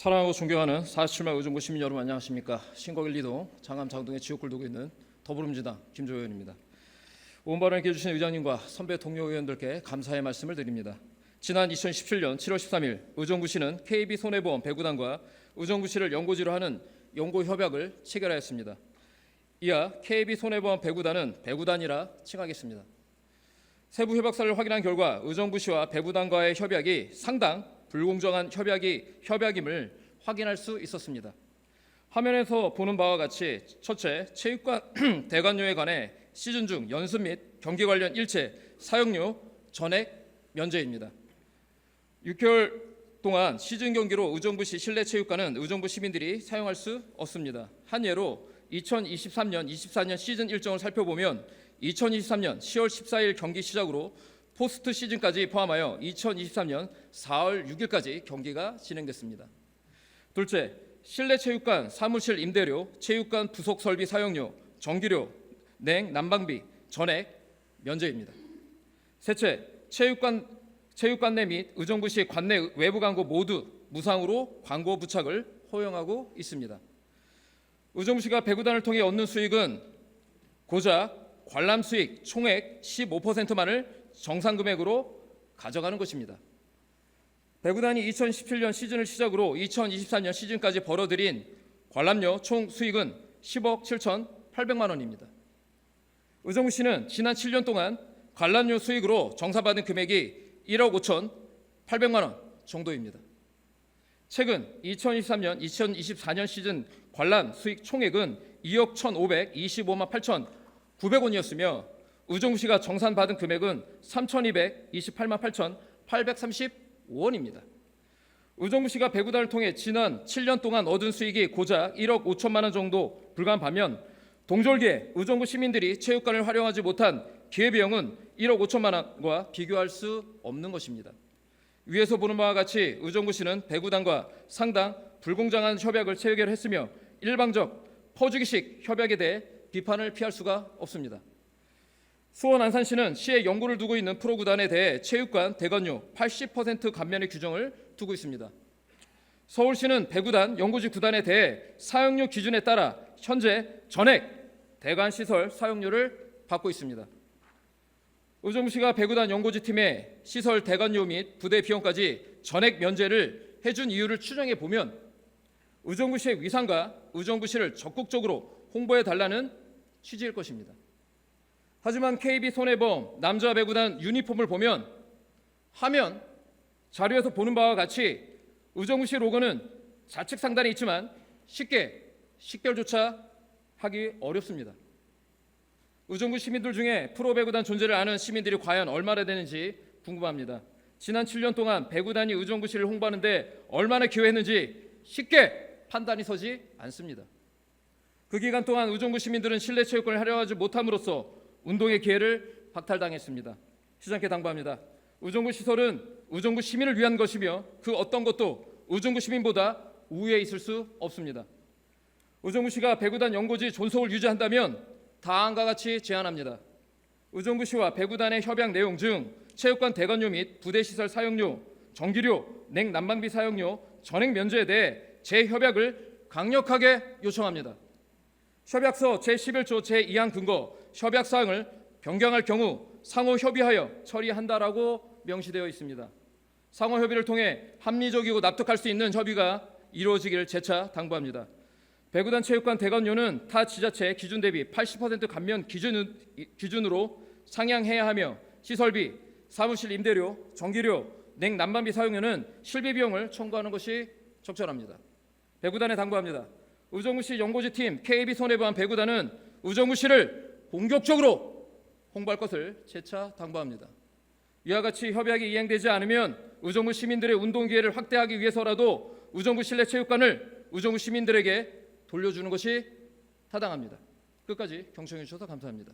사랑하고 존경하는 47만 의정부 시민 여러분 안녕하십니까 신곡일 리도 장암 장동에 지역구를 두고 있는 더불어민주당 김조 의원입니다. 온 발언에 해주신 의장님과 선배 동료 의원들께 감사의 말씀을 드립니다. 지난 2017년 7월 13일 의정부시는 KB 손해보험 배구단과 의정부시를 연고지로 하는 연고 협약을 체결하였습니다. 이하 KB 손해보험 배구단은 배구단이라 칭하겠습니다. 세부 협약서를 확인한 결과 의정부시와 배구단과의 협약이 상당 불공정한 협약이 협약임을 확인할 수 있었습니다. 화면에서 보는 바와 같이 첫째 체육관 대관료에 관해 시즌 중 연습 및 경기 관련 일체 사용료 전액 면제입니다. 6개월 동안 시즌 경기로 의정부시 실내 체육관은 의정부 시민들이 사용할 수 없습니다. 한 예로 2023년 24년 시즌 일정을 살펴보면 2023년 10월 14일 경기 시작으로 포스트 시즌까지 포함하여 2023년 4월 6일까지 경기가 진행됐습니다. 둘째, 실내 체육관 사무실 임대료, 체육관 부속 설비 사용료, 전기료, 냉 난방비 전액 면제입니다. 셋째, 체육관 체육관 내 및 의정부시 관내 외부 광고 모두 무상으로 광고 부착을 허용하고 있습니다. 의정부시가 배구단을 통해 얻는 수익은 고작 관람 수익 총액 15%만을 정상 금액으로 가져가는 것입니다. 배구단이 2017년 시즌을 시작으로 2024년 시즌까지 벌어들인 관람료 총 수익은 10억 7,800만 원입니다. 의정부시는 지난 7년 동안 관람료 수익으로 정산받은 금액이 1억 5,800만 원 정도입니다. 최근 2023년 2024년 시즌 관람 수익 총액은 2억 1,525만 8,900원이었으며 의정부시가 정산받은 금액은 3,228만 8,835원입니다. 의정부시가 배구단을 통해 지난 7년 동안 얻은 수익이 고작 1억 5천만 원 정도 불과한 반면 동절기에 의정부 시민들이 체육관을 활용하지 못한 기회비용은 1억 5천만 원과 비교할 수 없는 것입니다. 위에서 보는 바와 같이 의정부시는 배구단과 상당 불공정한 협약을 체결했으며 일방적 퍼주기식 협약에 대해 비판을 피할 수가 없습니다. 수원 안산시는 시에 연구를 두고 있는 프로구단에 대해 체육관 대관료 80% 감면의 규정을 두고 있습니다. 서울시는 배구단, 연구지 구단에 대해 사용료 기준에 따라 현재 전액 대관 시설 사용료를 받고 있습니다. 의정부시가 배구단 연고지 팀의 시설 대관료 및 부대 비용까지 전액 면제를 해준 이유를 추정해 보면 의정부시의 위상과 의정부시를 적극적으로 홍보해 달라는 취지일 것입니다. 하지만 KB 손해보험 남자 배구단 유니폼을 보면 화면 자료에서 보는 바와 같이 의정부 시 로고는 좌측 상단에 있지만 쉽게 식별조차 하기 어렵습니다. 의정부 시민들 중에 프로 배구단 존재를 아는 시민들이 과연 얼마나 되는지 궁금합니다. 지난 7년 동안 배구단이 의정부시를 홍보하는데 얼마나 기여했는지 쉽게 판단이 서지 않습니다. 그 기간 동안 의정부 시민들은 실내 체육관을 활용하지 못함으로써 운동의 기회를 박탈당했습니다. 시장께 당부합니다. 의정부 시설은 의정부 시민을 위한 것이며 그 어떤 것도 의정부 시민보다 우위에 있을 수 없습니다. 의정부시가 배구단 연고지 존속을 유지한다면 다음과 같이 제안합니다. 의정부시와 배구단의 협약 내용 중 체육관 대관료 및 부대 시설 사용료, 전기료, 냉 난방비 사용료 전액 면제에 대해 재협약을 강력하게 요청합니다. 협약서 제11조 제2항 근거 협약 사항을 변경할 경우 상호 협의하여 처리한다라고 명시되어 있습니다. 상호 협의를 통해 합리적이고 납득할 수 있는 협의가 이루어지기를 재차 당부합니다. 배구단 체육관 대관료는 타 지자체 기준 대비 80% 감면 기준, 기준으로 상향해야 하며 시설비, 사무실 임대료, 전기료, 냉 난방비 사용료는 실비 비용을 청구하는 것이 적절합니다. 배구단에 당부합니다. 의정부시 연고지 팀 KB 손해보험 배구단은 의정부시를 공격적으로 홍보할 것을 재차 당부합니다. 이와 같이 협약이 이행되지 않으면 의정부 시민들의 운동 기회를 확대하기 위해서라도 의정부 실내 체육관을 의정부 시민들에게 돌려주는 것이 타당합니다. 끝까지 경청해 주셔서 감사합니다.